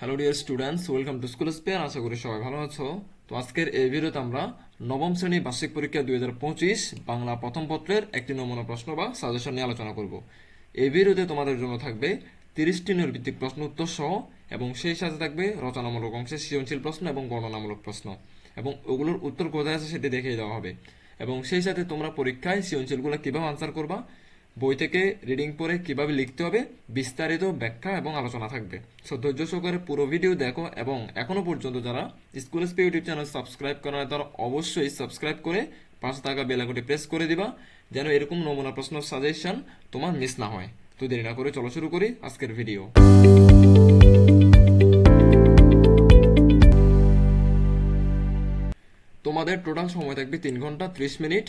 Hello dear students welcome to school sphere আশা করি সবাই ভালো আছো। তো আজকের এই ভিডিওতে আমরা নবম শ্রেণি বার্ষিক পরীক্ষা দুই হাজার পঁচিশ বাংলা প্রথম পত্রের একটি নমুনা প্রশ্ন বা সাজেশন নিয়ে আলোচনা করব। এই ভিডিওতে তোমাদের জন্য থাকবে তিরিশটি নৈর্ভিত্তিক প্রশ্ন উত্তর সহ এবং সেই সাথে থাকবে রচনামূলক অংশের সৃজনশীল প্রশ্ন এবং বর্ণনামূলক প্রশ্ন। এবং ওগুলোর উত্তর কোথায় আছে সেটি দেখিয়ে দেওয়া হবে। এবং সেই সাথে তোমরা পরীক্ষায় সৃজনশীলগুলো কীভাবে আনসার করবা বই থেকে রিডিং পড়ে কীভাবে লিখতে হবে, বিস্তারিত ব্যাখ্যা এবং আলোচনা থাকবে। সো ধৈর্য সহকারে পুরো ভিডিও দেখো এবং এখনও পর্যন্ত যারা স্কুল স্পে ইউটিউব চ্যানেল সাবস্ক্রাইব করা তারা অবশ্যই সাবস্ক্রাইব করে পাশে থাকা বেল আইকনটি প্রেস করে দিবা, যেন এরকম নমুনা প্রশ্ন সাজেশন তোমার মিস না হয়। তো দেরি না করে চলো শুরু করি আজকের ভিডিও তোমাদের টোটাল সময় থাকবে তিন ঘণ্টা ত্রিশ মিনিট।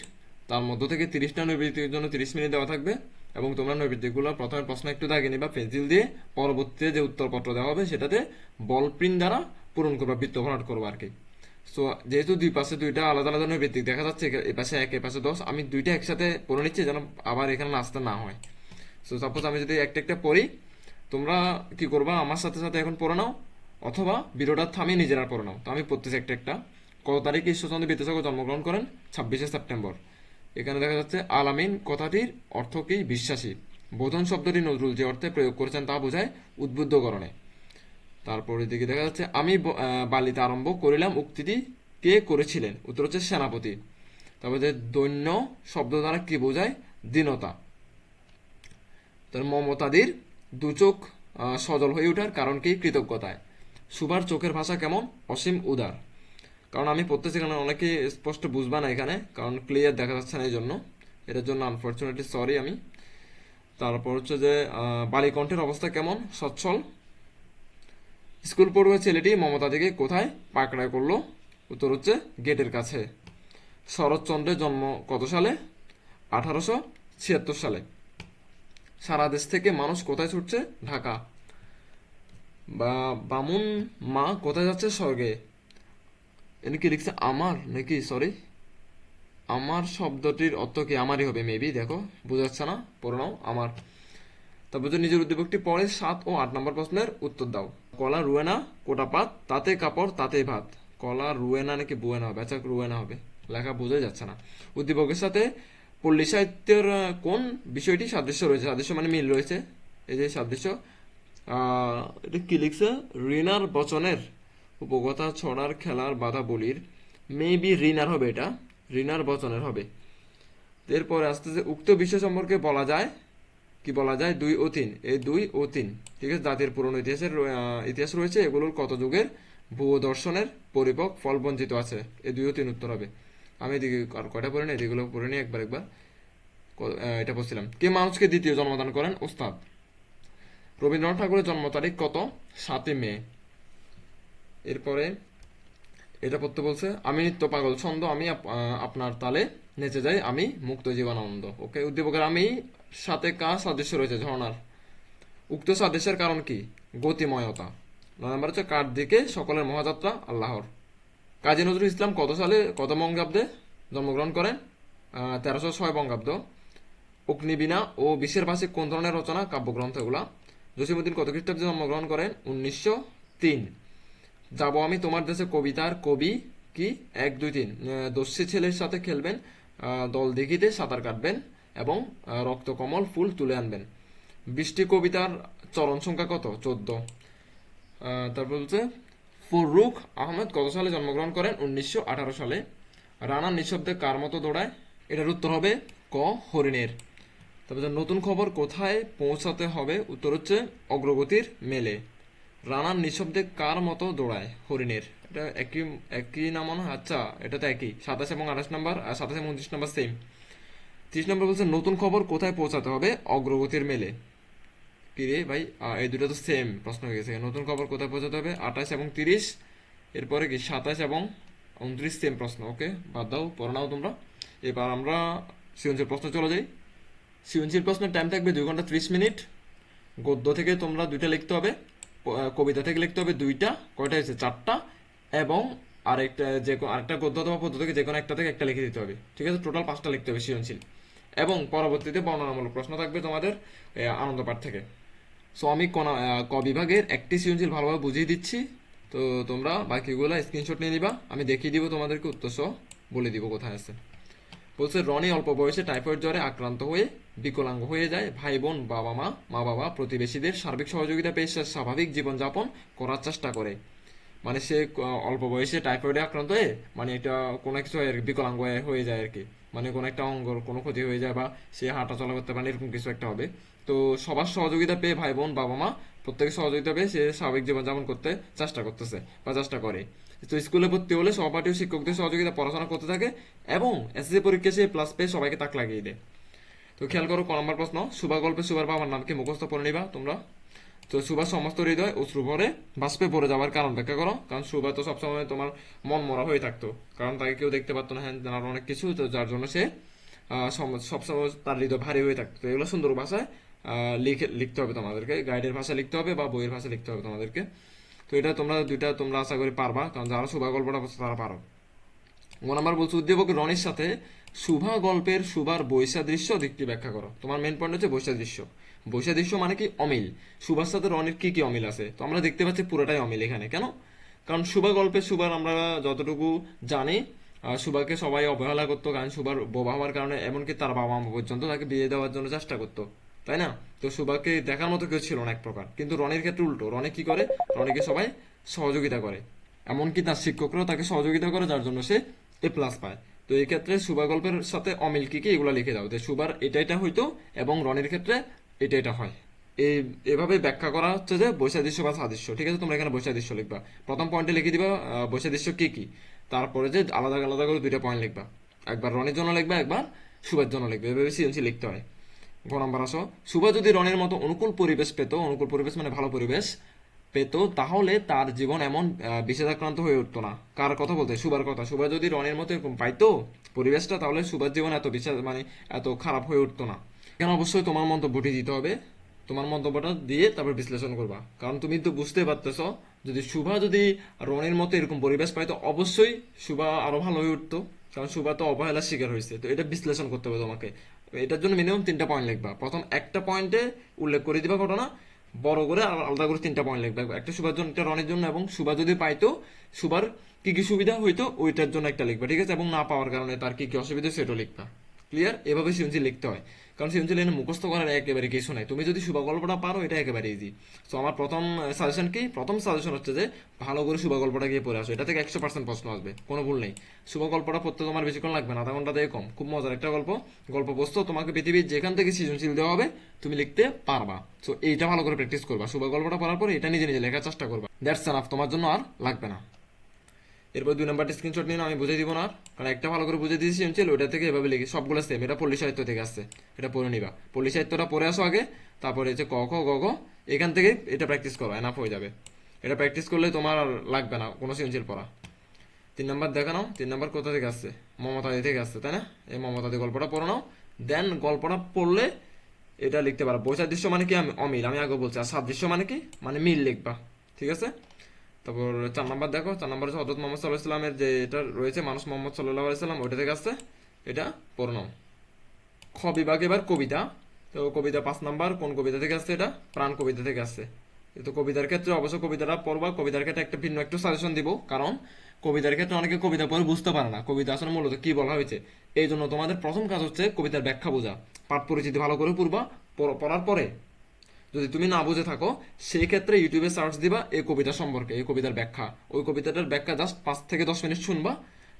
তার মধ্য থেকে তিরিশটা নৈবৃত্তির জন্য তিরিশ মিনিট দেওয়া থাকবে, এবং তোমরা নৈবৃত্তিগুলো প্রথমে প্রশ্ন একটু দাগে নিবা, পেন্সিল দিয়ে পরবর্তীতে যে উত্তরপত্র দেওয়া হবে সেটাতে বল প্রিন্ট দ্বারা পূরণ করবা বৃত্ত ভরাট করব আর কি সো যেহেতু দুই পাশে দুইটা আলাদা আলাদা নৈবৃত্তিক দেখা যাচ্ছে এ পাশে এক, এ পাশে দশ, আমি দুইটা একসাথে পড়ে নিচ্ছি যেন আবার এখানে নাচতে না হয়। সো সাপোজ আমি যদি একটা একটা পড়ি, তোমরা কি করবা, আমার সাথে সাথে এখন পড়ে নাও, অথবা ভিডিওটা থামিয়ে নিজেরা পড়ে নাও। তো আমি পড়তেছি একটা একটা। কত তারিখে ঈশ্বরচন্দ্র বিদ্যাসাগর জন্মগ্রহণ করেন? ছাব্বিশে সেপ্টেম্বর। এখানে দেখা যাচ্ছে আলামিন কথাটির অর্থ কি? বিশ্বাসী। বোধন শব্দটি নজরুল যে অর্থে প্রয়োগ করেছেন তা বোঝায় উদ্বুদ্ধকরণে। তারপর এদিকে দেখা যাচ্ছে, আমি বালিতে আরম্ভ করিলাম, উক্তিটি কে করেছিলেন? উত্তর হচ্ছে সেনাপতি। তারপর যে দৈন্য শব্দ দ্বারা কি বোঝায়? দীনতা। তার মমতাদির দু চোখ সজল হয়ে ওঠার কারণ কি? কৃতজ্ঞতায়। সুভার চোখের ভাষা কেমন? অসীম উদার। কারণ আমি পড়তেছি কারণ অনেকে স্পষ্ট বুঝবা না এখানে, কারণ ক্লিয়ার দেখা যাচ্ছে না এই জন্য এটার জন্য আনফর্চুনেটলি সরি আমি। তারপর হচ্ছে যে বালিকণ্ঠের অবস্থা কেমন? সচ্ছল। স্কুল পড়ুয়া ছেলেটি মমতা মমতাদিকে কোথায়? পাকড়ায় করল উত্তর হচ্ছে গেটের কাছে। শরৎচন্দ্রের জন্ম কত সালে? আঠারোশো ছিয়াত্তর সালে। সারা দেশ থেকে মানুষ কোথায় ছুটছে? ঢাকা। বা বামুন মা কোথায় যাচ্ছে? স্বর্গে। এনে কি লিখছে? আমার নাকি সরি আমার শব্দটির অর্থ কি? আমারই হবে মেবি দেখো বোঝা যাচ্ছে না? পড়ে আমার। তারপর নিজের উদ্দীপকটি পরে সাত ও আট নম্বর প্রশ্নের উত্তর দাও। কলা রুয়েনা, কোটা পাত, তাতে কাপড়, তাতে ভাত। কলা রুয়েনা নাকি বুয়েনা হবে? আচ্ছা রুয়েনা হবে। লেখা বোঝা যাচ্ছে না। উদ্দীপকের সাথে পল্লী সাহিত্যের কোন বিষয়টি সাদৃশ্য রয়েছে? সাদৃশ্য মানে মিল রয়েছে। এই যে সাদৃশ্য এটা কি লিখছে? রিনার বচনের উপকথা ছড়ার খেলার বাধা বলির মেবি রিনার হবে এটা রিনার বচনের হবে। এরপরে আস্তে আস্তে উক্ত বিষয় সম্পর্কে বলা যায়, কি বলা যায়? দুই ও তিন। এই দুই ও তিন, ঠিক আছে? জাতির পুরনো ইতিহাসের ইতিহাস রয়েছে, এগুলোর কত যুগের ভূ দর্শনের পরিপক ফল বঞ্চিত আছে? এই দুই ও তিন উত্তর হবে। আমি এদিকে আর কয়টা পড়ে নিই? এদিকে পড়ে নিই, একবার একবার এটা বলছিলাম কে মানুষকে দ্বিতীয় জন্মদান করেন? ওস্তাদ। রবীন্দ্রনাথ ঠাকুরের জন্ম তারিখ কত? সাতই মে। এরপরে এটা পড়তে বলছে, আমি নিত্য পাগল, ছন্দ আমি আপনার তালে নেচে যাই, আমি মুক্ত জীবনানন্দ। ওকে উদ্দীপকের আমি সাথে কাজ সাদৃশ্য রয়েছে, ঝর্ণার? উক্ত সাদৃশ্যের কারণ কি? গতিময়তা। নয় নম্বর হচ্ছে, কার দিকে সকলের মহাযাত্রা? আল্লাহর। কাজী নজরুল ইসলাম কত সালে, কত বঙ্গাব্দে জন্মগ্রহণ করেন? তেরোশো ছয় বঙ্গাব্দ। অগ্নিবীণা ও বিশ্বের ভাষে কোন ধরনের রচনা, কাব্যগ্রন্থ এগুলা? জসিমুদ্দিন কত খ্রিস্টাব্দে জন্মগ্রহণ করেন? উনিশশো তিন। যাব আমি তোমার দেশে কবিতার কবি কি? এক, দুই, তিন। দস্যি ছেলের সাথে খেলবেন দল দিঘিতে সাঁতার কাটবেন এবং রক্তকমল ফুল তুলে আনবেন। বৃষ্টি কবিতার চরণ সংখ্যা কত? চোদ্দ। তারপর হচ্ছে ফররুখ আহমেদ কত সালে জন্মগ্রহণ করেন? উনিশশো আঠারো সালে। রানা নিঃশব্দে কার মতো দৌড়ায়? এটার উত্তর হবে ক, হরিণের। তারপর নতুন খবর কোথায় পৌঁছাতে হবে? উত্তর হচ্ছে, অগ্রগতির মেলে। রানার নিঃশব্দে কার মতো দৌড়ায় হরিণের? এটা একই একই না মনে আচ্ছা এটা তো একই। সাতাশ এবং আঠাশ নাম্বার, আর সাতাশ এবং উনত্রিশ নাম্বার সেম ত্রিশ নম্বর বলছে, নতুন খবর কোথায় পৌঁছাতে হবে? অগ্রগতির মেলে। কি রে ভাই? এই দুটো তো সেম প্রশ্ন হয়ে গেছে। নতুন খবর কোথায় পৌঁছাতে হবে? আঠাশ এবং তিরিশ। এরপরে কি? সাতাশ এবং উনত্রিশ সেম প্রশ্ন। ওকে, বাদ দাও, পড়ে নাও তোমরা। এবার আমরা সৃজনশীল প্রশ্ন চলে যাই। সৃজনশীল প্রশ্নের টাইম থাকবে দুই ঘণ্টা ত্রিশ মিনিট। গদ্য থেকে তোমরা দুইটা লিখতে হবে। কবিতা থেকে লিখতে হবে দুইটা কয়টা হয়েছে? চারটা এবং আরেকটা যে আরেকটা গদ্য অথবা পদ্য থেকে যে কোনো একটা থেকে একটা লিখে দিতে হবে। ঠিক আছে? টোটাল পাঁচটা লিখতে হবে সৃজনশীল। এবং পরবর্তীতে বর্ণনামূলক প্রশ্ন থাকবে তোমাদের এ, আনন্দ পাঠ থেকে। সো আমি ক বিভাগের একটি সৃজনশীল ভালোভাবে বুঝিয়ে দিচ্ছি। তো তোমরা বাকিগুলো স্ক্রিনশট নিয়ে নিবা। আমি দেখিয়ে দিব তোমাদেরকে উত্তর সহ বলে দিব কোথায় আছে। বলছে, রনি অল্প বয়সে টাইফয়েড জ্বরে আক্রান্ত হয়ে বিকলাঙ্গ হয়ে যায়। ভাই বোন বাবা মা মা বাবা প্রতিবেশীদের সার্বিক সহযোগিতা পেয়ে সে স্বাভাবিক জীবনযাপন করার চেষ্টা করে। মানে সে অল্প বয়সে টাইফয়েডে আক্রান্ত হয়ে মানে এটা কোনো কিছু বিকলাঙ্গ হয়ে- যায় আর কি মানে কোনো একটা অঙ্গর কোনো ক্ষতি হয়ে যায় বা সে হাঁটা চলা করতে পারে এরকম কিছু একটা হবে। তো সবার সহযোগিতা পেয়ে ভাই বোন বাবা মা প্রত্যেকের সহযোগিতা পেয়ে সে স্বাভাবিক জীবনযাপন করতে চেষ্টা করতেছে বা চেষ্টা করে। তো স্কুলে ভর্তি হলে সহপাঠী শিক্ষকদের সহযোগিতা পড়াশোনা করতে থাকে এবং এসএসসি পরীক্ষায় সে প্লাস পেয়ে সবাইকে তাক লাগিয়ে দেয়। তো খেয়াল করো, ক নম্বর প্রশ্ন, সুভা গল্পে সুভার বাবার নামকে মুখস্থ করে নিবা তোমরা। তো সুভা সমস্ত হৃদয় ও ভরে বাষ্পে পড়ে যাওয়ার কারণ ব্যাখ্যা করো, কারণ সুভা তো সবসময় তোমার মন মরা হয়ে থাকতো। কারণ তাকে কেউ দেখতে পারতো না হ্যাঁ জানার অনেক কিছু, তো যার জন্য সে সবসময় তার হৃদয় ভারী হয়ে থাকতো। এগুলো সুন্দর ভাষায় লিখে, লিখতে হবে তোমাদেরকে। গাইডের ভাষা লিখতে হবে বা বইয়ের ভাষা লিখতে হবে তোমাদেরকে। তো এটা তোমরা দুইটা তোমরা আশা করি পারবা, কারণ যারা শুভা গল্পটা বলছে তারা পারো। ও নাম্বার বলছে, উদ্দীপক রনির সাথে শুভা গল্পের শুভার বৈসাদৃশ্য দিকটি ব্যাখ্যা করো। তোমার মেন পয়েন্ট হচ্ছে বৈসাদৃশ্য। বৈসাদৃশ্য মানে কি? অমিল। শুভার সাথে রনির কি কি অমিল আছে? তো আমরা দেখতে পাচ্ছি পুরোটাই অমিল এখানে। কেন? কারণ শুভা গল্পের শুভার আমরা যতটুকু জানি শুভাকে সবাই অবহেলা করতো, কারণ শুভার বোবা হওয়ার কারণে, এমনকি তার বাবা মা পর্যন্ত তাকে বিয়ে দেওয়ার জন্য চেষ্টা করতো। তাই না? তো সুভাকে দেখার মতো কেউ ছিল না এক প্রকার। কিন্তু রনির ক্ষেত্রে উল্টো। রনি কি করে? রনিকে সবাই সহযোগিতা করে। এমনকি তার শিক্ষকরাও তাকে সহযোগিতা করে যার জন্য সে এ প্লাস পায়। তো এই ক্ষেত্রে সুভা গল্পের সাথে অমিল কি কি এগুলো লিখে দাও। যে সুভার এটা এটা হইতো এবং রনির ক্ষেত্রে এটা এটা হয়। এই এভাবে ব্যাখ্যা করা হচ্ছে যে বৈসাদৃশ্য বা সাদৃশ্য। ঠিক আছে? তোমরা এখানে বৈসাদৃশ্য লিখবা। প্রথম পয়েন্টে লিখে দিবা আহ, বৈসাদৃশ্য কি কি? তারপরে যে আলাদা আলাদা করে দুইটা পয়েন্ট লিখবা। একবার রনির জন্য লিখবা একবার শুভের জন্য লিখবে। এভাবে সৃজনশীল লিখতে হয়। ঘ নম্বর আসো শুভা যদি রনের মতো অনুকূল পরিবেশ পেত, অনুকূল পরিবেশ মানে ভালো পরিবেশ পেত, তাহলে তার জীবন এমন বিষাদাক্রান্ত হয়ে উঠতো না। কার কথা বলতে? শুভার কথা। শুভা যদি রনের মতো এরকম পাইতো পরিবেশটা, তাহলে শুভার জীবন এত বিষাদ মানে এত খারাপ হয়ে উঠতো না। কেন অবশ্যই তোমার মন্তব্যটি দিতে হবে। তোমার মন্তব্যটা দিয়ে তারপর বিশ্লেষণ করবা। কারণ তুমি তো বুঝতে পারতেছো, যদি শুভা যদি রনের মতো এরকম পরিবেশ পাইতো, অবশ্যই শুভা আরও ভালো হয়ে উঠতো। কারণ শুভা তো অবহেলার শিকার হয়েছে। তো এটা বিশ্লেষণ করতে হবে তোমাকে। এটার জন্য মিনিমাম তিনটা পয়েন্ট লিখবা প্রথম একটা পয়েন্টে উল্লেখ করে দিবা ঘটনা, বড় করে আলাদা করে তিনটা পয়েন্ট লিখবা একটা সুভার জন্য, একটা রনের জন্য এবং সুভা যদি পাইতো, সুভার কি কি সুবিধা হইতো, ওইটার জন্য একটা লিখবা, ঠিক আছে? এবং না পাওয়ার কারণে তার কি কি অসুবিধা সেটাও লিখবা। ক্লিয়ার এভাবে সৃজনশীল লিখতে হয়। কারণ সৃজনশীল এনে মুখস্থ করার একেবারে কিছু নাই। তুমি যদি শুভা গল্পটা পারো, এটা একেবারে ইজি সো আমার প্রথম সাজেশন কি? প্রথম সাজেশন হচ্ছে যে, ভালো করে শুভা গল্পটা গিয়ে পড়ে আসো। এটা থেকে একশো পার্সেন্ট প্রশ্ন আসবে। কোনো ভুল নেই। শুভ গল্পটা পড়তে তোমার বেশিক্ষণ লাগবে না। আধা ঘণ্টা কম। খুব মজার একটা গল্প। গল্প বস্তু তোমাকে পৃথিবীর যেখান থেকে সৃজনশীল দেওয়া হবে, তুমি লিখতে পারবা। তো এইটা ভালো করে প্র্যাকটিস করবা। শুভ গল্পটা পড়ার পরে এটা নিজে নিজে লেখার চেষ্টা করবা। দ্যাটস এনাফ তোমার জন্য আর লাগবে না। এরপর দুই নাম্বারটি স্ক্রিনশট নিয়ে আমি বুঝে দিব না কারণ একটা ভালো করে বুঝে দিয়েছি সৃজনশীল ওটা থেকে এভাবে লিখি। সবগুলো সেম এটা পল্লী সাহিত্য থেকে আসছে। এটা পড়ে নিবা। পল্লী সাহিত্যটা পড়ে আসো আগে, তারপরে হচ্ছে ক, খ, গ এখান থেকে এটা প্র্যাকটিস করো এনাফ হয়ে যাবে। এটা প্র্যাকটিস করলে তোমার আর লাগবে না, কোনো সৃজনশীল পড়া। তিন নাম্বার দেখা নাও, তিন নাম্বার কোথা থেকে আসছে? মমতাদি থেকে আসছে, তাই না? এই মমতাদি গল্পটা পড়ে নাও। দেন গল্পটা পড়লে এটা লিখতে পারো। বৈসাদৃশ্য মানে কি? আমি অমিল, আমি আগে বলছি, আর সাদৃশ্য মানে কি? মানে মিল লিখবা। ঠিক আছে? তারপর চার নাম্বার দেখো চার নাম্বার হচ্ছে হজরত মোহাম্মদ সাল্লাহ ইসলামের যে এটা রয়েছে, মানুষ মোহাম্মদ সাল্লাহ আলাইসাল্লাম ওইটা থেকে আসছে, এটা পড়ে নাও খ বিভাগ এবার কবিতা। তো কবিতা পাঁচ নাম্বার, কোন কবিতা থেকে আসছে এটা? প্রাণ কবিতা থেকে আসছে। তো কবিতার ক্ষেত্রে অবশ্য কবিতাটা পড়বা, কবিতার ক্ষেত্রে একটা ভিন্ন একটু সাজেশন দিব, কারণ কবিতার ক্ষেত্রে অনেকে কবিতা পড়ে বুঝতে পারে না। কবিতা আসলে মূলত কি বলা হয়েছে? এই জন্য তোমাদের প্রথম কাজ হচ্ছে কবিতার ব্যাখ্যা বোঝা। পাঠ পরিচিতি ভালো করে পড়বা, পড়- পড়ার পরে যদি তুমি না বুঝে থাকো, সেই ক্ষেত্রে ইউটিউবে সার্চ দিবা এই কবিতা সম্পর্কে, এই কবিতার ব্যাখ্যা। ওই কবিতাটার ব্যাখ্যা জাস্ট পাঁচ থেকে দশ মিনিট শুনবা।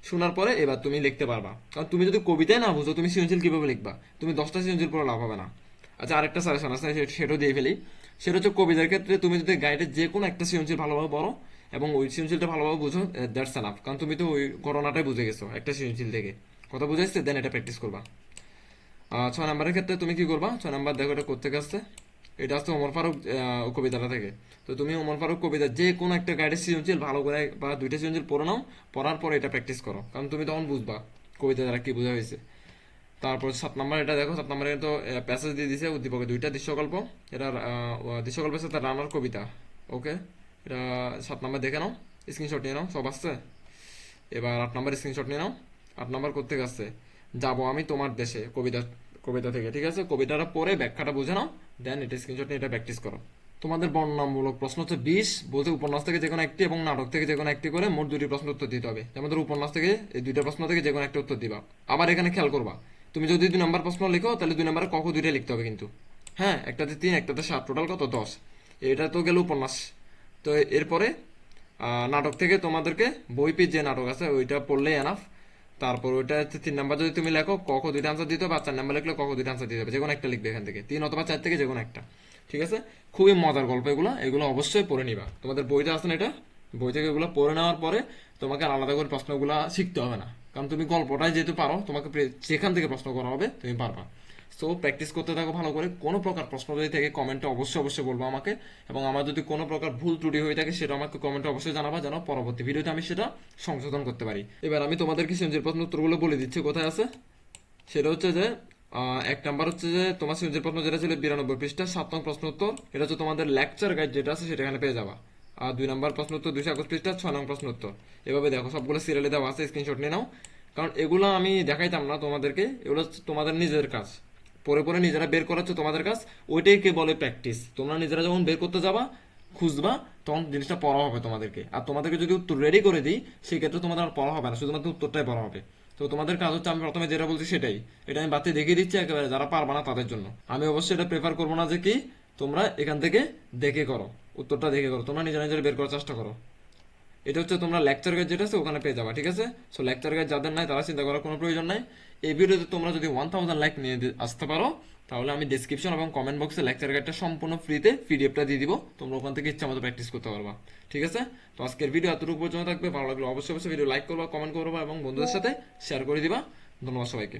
শোনার পরে এবার তুমি লিখতে পারবা। কারণ তুমি যদি কবিতায় না বুঝো, তুমি সৃজনশীল কীভাবে লিখবা? তুমি দশটা সৃজনশীল পড়ে লাভ হবে না। আচ্ছা আরেকটা সাজেশন আছে সেটাও দিয়ে ফেলি। সেটা হচ্ছে কবিতার ক্ষেত্রে তুমি যদি গাইডের যে কোনো একটা সৃজনশীল ভালোভাবে পড়ো এবং ওই সৃজনশীলটা ভালোভাবে বুঝো দ্যাটস এনাফ কারণ তুমি তো ওই ঘটনাটাই বুঝে গেছো, একটা সৃজনশীল থেকে। কথা বুঝে দেন এটা প্র্যাকটিস করবা। ছয় নম্বরের ক্ষেত্রে তুমি কি করবা? ছয় নাম্বার দেখো এটা করতে আসছে? এটা আসছে ওমর ফারুক কবিতাটা থেকে। তো তুমি ওমর ফারুক কবিতা যে কোনো একটা গাইডের সৃজনশীল, ভালো করে বা দুইটা সৃজনশীল পড়ে নাও, পড়ার পরে এটা প্র্যাকটিস করো। কারণ তুমি তখন বুঝবা কবিতা দ্বারা কি বোঝা হয়েছে। তারপর সাত নম্বর এটা দেখো, সাত নম্বরে তো প্যাসেজ দিয়ে দিছে উদ্দীপকে দুইটা দৃশ্যকল্প। এটা দৃশ্যকল্পের সাথে রানার কবিতা ওকে এটা সাত নম্বর দেখে নাও স্ক্রিনশট নিয়ে নাও, সব আসছে? এবার আট নম্বর স্ক্রিনশট নিয়ে নাও, আট নম্বর করতে আসছে? যাব আমি তোমার দেশে, কবিতা কবিতা থেকে, ঠিক আছে? কবিতাটা পড়ে ব্যাখ্যাটা বুঝে নাও দেন এটা স্ক্রিনশট নিয়ে এটা প্র্যাকটিস করো। তোমাদের বর্ণনামূলক প্রশ্ন হচ্ছে বিশ, বলতে উপন্যাস থেকে যে কোনো একটি এবং নাটক থেকে যে কোনো একটি করে মোট দুটি প্রশ্ন উত্তর দিতে হবে। ধরো উপন্যাস থেকে এই দুইটা প্রশ্ন থেকে যে কোনো একটা উত্তর দিবা। আবার এখানে খেয়াল করবা, তুমি যদি দুই নম্বর প্রশ্ন লিখো, তাহলে দুই নম্বরে কখন দুইটা লিখতে হবে কিন্তু। হ্যাঁ একটাতে তিন, একটাতে সাত টোটাল কত? দশ। এটা তো গেল উপন্যাস। তো এরপরে নাটক থেকে তোমাদেরকে বই পিস যে নাটক আছে, ওইটা পড়লেই এনাফ তারপর ওইটা হচ্ছে তিন নাম্বার, যদি তুমি লেখো কখন দুইটা আনসার দিতে হবে আর চার নাম্বার লিখলে কখন দুইটা আনসার দিতে হবে যে কোনো একটা লিখবে এখান থেকে। তিন অথবা চার থেকে যে কোনো একটা, ঠিক আছে? খুবই মজার গল্প এগুলো এগুলো অবশ্যই পড়ে নিবা। তোমাদের বইটা আছে না এটা? বই থেকে এগুলো পড়ে নেওয়ার পরে তোমাকে আলাদা করে প্রশ্নগুলো শিখতে হবে না। কারণ তুমি গল্পটাই যেহেতু পারো, তোমাকে যেখান থেকে প্রশ্ন করা হবে তুমি পারবা। সো প্র্যাকটিস করতে থাকো ভালো করে। কোনো প্রকার প্রশ্ন যদি থাকে কমেন্টে অবশ্যই অবশ্যই বলব আমাকে। এবং আমার যদি কোনো প্রকার ভুল ত্রুটি হয়ে থাকে, সেটা আমাকে কমেন্টে অবশ্যই জানাবা, যেন পরবর্তী ভিডিওতে আমি সেটা সংশোধন করতে পারি। এবার আমি তোমাদেরকে সৃজনশীল প্রশ্ন উত্তরগুলো বলে দিচ্ছি, কোথায় আছে? সেটা হচ্ছে যে এক নাম্বার হচ্ছে যে, তোমার সৃজনশীল প্রশ্ন যেটা ছিল বিরানব্বই পৃষ্ঠা, সাত নং প্রশ্ন উত্তর। এটা হচ্ছে তোমাদের লেকচার গাইড যেটা আছে, সেটা এখানে পেয়ে যাবা। আর দুই নম্বর প্রশ্ন উত্তর দুইশো একুশ পৃষ্ঠা, ছয় নং প্রশ্ন উত্তর। এভাবে দেখো, সবগুলো সিরিয়ালে দেওয়া আছে স্ক্রিনশট নিয়ে নাও। কারণ এগুলো আমি দেখাইতাম না তোমাদেরকে, এগুলো তোমাদের নিজের কাজ। পরে পরে নিজেরা বের করা হচ্ছে তোমাদের কাজ, ওইটাই কে বলে প্র্যাকটিস তোমরা নিজেরা যখন বের করতে যাবা, খুঁজবা, তখন জিনিসটা পড়া হবে তোমাদেরকে। আর তোমাদেরকে যদি উত্তর রেডি করে দিই সেক্ষেত্রে তোমাদের আর পড়া হবে না, শুধুমাত্র উত্তরটাই পড়া হবে। তো তোমাদের কাজ হচ্ছে, আমি প্রথমে যেটা বলছি সেটাই। এটা আমি বাতি দেখিয়ে দিচ্ছি, একেবারে যারা পারবা না তাদের জন্য। আমি অবশ্যই এটা প্রেফার করব না যে কি, তোমরা এখান থেকে দেখে করো, উত্তরটা দেখে করো। তোমরা নিজেরা নিজেরা বের করার চেষ্টা করো। এটা হচ্ছে তোমরা লেকচার গাইড যেটা আছে ওখানে পেয়ে যাবা ঠিক আছে? সো লেকচার গাইড যাদের নাই তারা চিন্তা করার কোনো প্রয়োজন নাই। এই ভিডিওতে তোমরা যদি ওয়ান থাউজেন্ড লাইক নিয়ে আসতে পারো তাহলে আমি ডিসক্রিপশন এবং কমেন্ট বক্সে লেকচার গাইডটা সম্পূর্ণ ফ্রিতে পিডিএফটা দিয়ে দিব। তোমরা ওখান থেকে ইচ্ছা মতো প্র্যাকটিস করতে পারবা ঠিক আছে? তো আজকের ভিডিও এতটুকু পর্যন্ত থাকবে। ভালো লাগলে অবশ্যই অবশ্যই ভিডিও লাইক করবা কমেন্ট করবা এবং বন্ধুদের সাথে শেয়ার করে দিবা। ধন্যবাদ সবাইকে।